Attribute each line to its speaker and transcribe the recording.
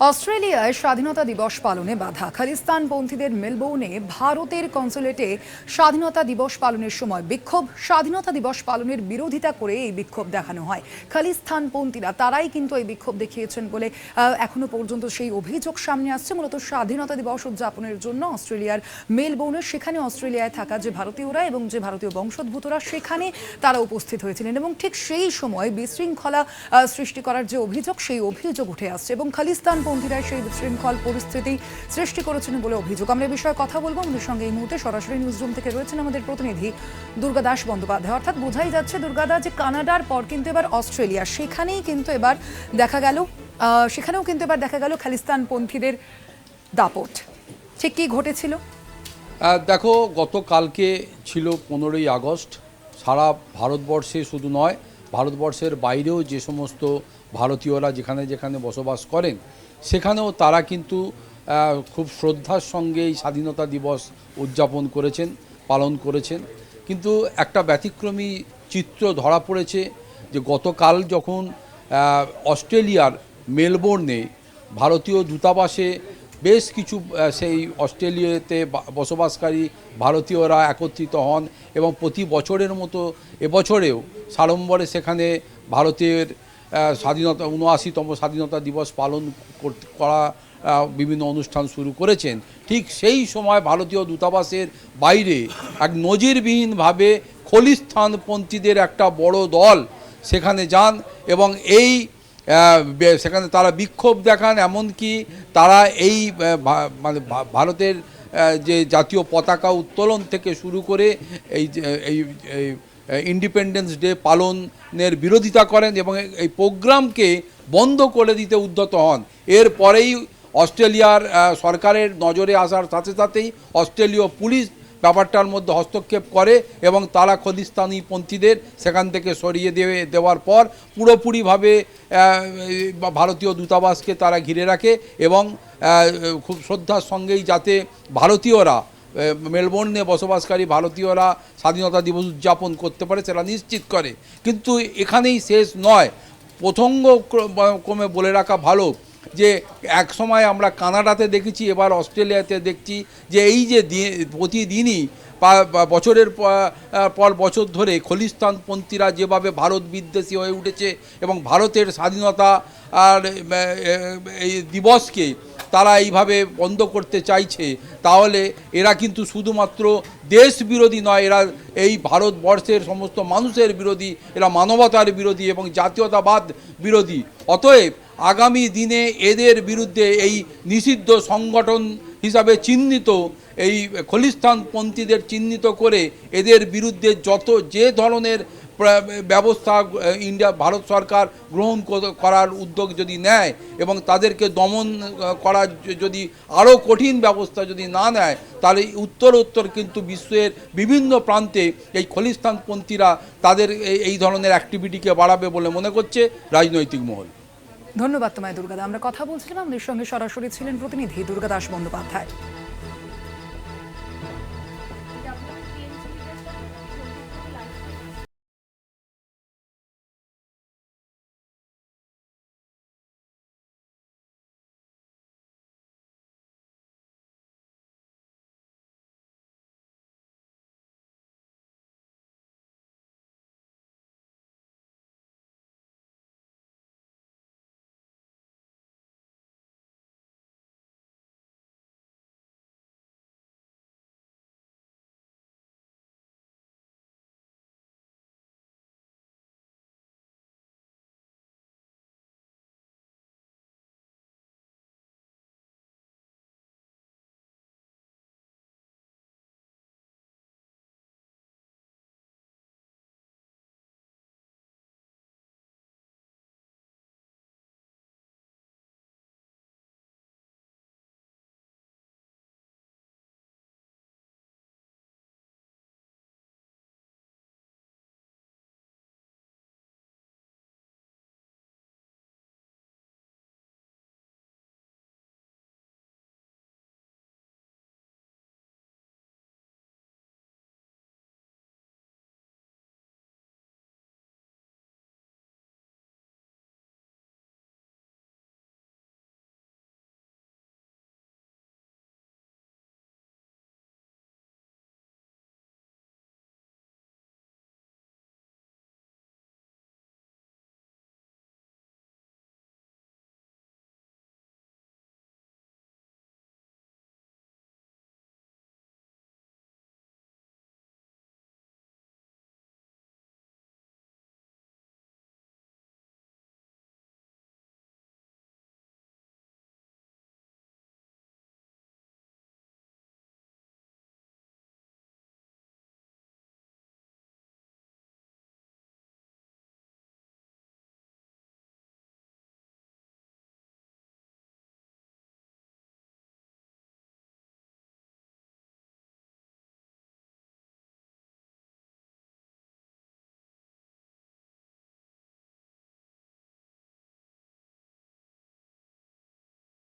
Speaker 1: অস্ট্রেলিয়ায় স্বাধীনতা দিবস পালনে বাধা। খালিস্তানপন্থীদের মেলবোর্নে ভারতের কনসুলেটে স্বাধীনতা দিবস পালনের সময় বিক্ষোভ। স্বাধীনতা দিবস পালনের বিরোধিতা করে এই বিক্ষোভ দেখানো হয়। খালিস্তানপন্থীরা তারাই কিন্তু এই বিক্ষোভ দেখিয়েছেন বলে এখনও পর্যন্ত সেই অভিযোগ সামনে আসছে। মূলত স্বাধীনতা দিবস উদযাপনের জন্য অস্ট্রেলিয়ার মেলবোর্নে, সেখানে অস্ট্রেলিয়ায় থাকা যে ভারতীয়রা এবং যে ভারতীয় বংশোদ্ভূতরা, সেখানে তারা উপস্থিত হয়েছিলেন এবং ঠিক সেই সময় বিশৃঙ্খলা সৃষ্টি করার যে অভিযোগ, সেই অভিযোগ উঠে আসছে এবং খালিস্তানপন্থীরা সেই বিশৃঙ্খল পরিস্থিতি সৃষ্টি করেছেন বলে অভিযোগ। আমরা বিষয়ে কথা বলব। আমাদের সঙ্গে এই মুহূর্তে সরাসরি নিউজ রুম থেকে রয়েছেন আমাদের প্রতিনিধি দুর্গাদাস বন্দ্যোপাধ্যায়। অর্থাৎ বোঝাই যাচ্ছে দুর্গাদা যে কানাডার পর কিন্তু এবার অস্ট্রেলিয়া, সেখানেই কিন্তু এবার দেখা গেল সেখানেও কিন্তু এবার দেখা গেল খালিস্তানপন্থীদের দাপট। ঠিক কি ঘটেছিল?
Speaker 2: দেখো, গতকালকে ছিল পনেরোই আগস্ট। সারা ভারতবর্ষে শুধু নয়, ভারতবর্ষের বাইরেও যে সমস্ত ভারতীয়রা যেখানে যেখানে বসবাস করেন সেখানেও তারা কিন্তু খুব শ্রদ্ধার সঙ্গে এই স্বাধীনতা দিবস উদযাপন করেছেন, পালন করেছেন। কিন্তু একটা ব্যতিক্রমী চিত্র ধরা পড়েছে যে গতকাল যখন অস্ট্রেলিয়ার মেলবোর্নে ভারতীয় দূতাবাসে বেশ কিছু সেই অস্ট্রেলিয়াতে বসবাসকারী ভারতীয়রা একত্রিত হন এবং প্রতি বছরের মতো এবছরেও সাড়ম্বরে সেখানে ভারতের স্বাধীনতা, উনআশিতম স্বাধীনতা দিবস পালন করা বিভিন্ন অনুষ্ঠান শুরু করেছেন। ঠিক সেই সময় ভারতীয় দূতাবাসের বাইরে এক নজিরবিহীনভাবে খলিস্তানপন্থীদের একটা বড় দল সেখানে যান এবং এই সেখানে তারা বিক্ষোভ দেখান, এমনকি তারা এই মানে ভারতের যে জাতীয় পতাকা উত্তোলন থেকে শুরু করে এই এই ইন্ডিপেন্ডেন্স ডে পালনের বিরোধিতা করেন এবং এই প্রোগ্রামকে বন্ধ করে দিতে উদ্যত হন। এর পরেই অস্ট্রেলিয়ার সরকারের নজরে আসার সাথে সাথেই অস্ট্রেলীয় পুলিশ ব্যাপারটার মধ্যে হস্তক্ষেপ করে এবং তারা খদিস্তানি পন্থীদের সেখান থেকে সরিয়ে দেবে দেওয়ার পর পুরোপুরিভাবে ভারতীয় দূতাবাসকে তারা ঘিরে রাখে এবং খুব শ্রদ্ধার সঙ্গেই যাতে ভারতীয়রা মেলবোর্নে বসবাসকারী ভারতীয়রা স্বাধীনতা দিবস উদযাপন করতে পারে সেটা নিশ্চিত করে। কিন্তু এখানেই শেষ নয়। প্রসঙ্গ ক্র- ক্রমে বলে রাখা ভালো যে এক সময় আমরা কানাডাতে দেখেছি, এবার অস্ট্রেলিয়াতে দেখছি যে এই যে প্রতিদিনই বছরের পর বছর ধরে খলিস্তানপন্থীরা যেভাবে ভারত বিদ্বেষী হয়ে উঠেছে এবং ভারতের স্বাধীনতা আর এই দিবসকে তারা এইভাবে বন্ধ করতে চাইছে, তাহলে এরা কিন্তু শুধুমাত্র দেশ বিরোধী নয়, এরা এই ভারতবর্ষের সমস্ত মানুষের বিরোধী, এরা মানবতার বিরোধী এবং জাতীয়তাবাদ বিরোধী। অতএব আগামী দিনে এদের বিরুদ্ধে এই নিষিদ্ধ সংগঠন হিসাবে চিহ্নিত, এই খলিস্তানপন্থীদের চিহ্নিত করে এদের বিরুদ্ধে যত যে ধরনের ব্যবস্থা ইন্ডিয়া, ভারত সরকার গ্রহণ করার উদ্যোগ যদি নেয় এবং তাদেরকে দমন করার যদি আরও কঠিন ব্যবস্থা যদি না নেয়, তাহলে উত্তর উত্তর কিন্তু বিশ্বের বিভিন্ন প্রান্তে এই খলিস্তানপন্থীরা তাদের এই ধরনের অ্যাক্টিভিটিকে বাড়াবে বলে মনে করছে রাজনৈতিক মহল।
Speaker 1: ধন্যবাদ তোমায় দুর্গাদা। আমরা কথা বলছিলাম আমাদের সঙ্গে সরাসরি ছিলেন প্রতিনিধি দুর্গাদাস বন্দ্যোপাধ্যায়।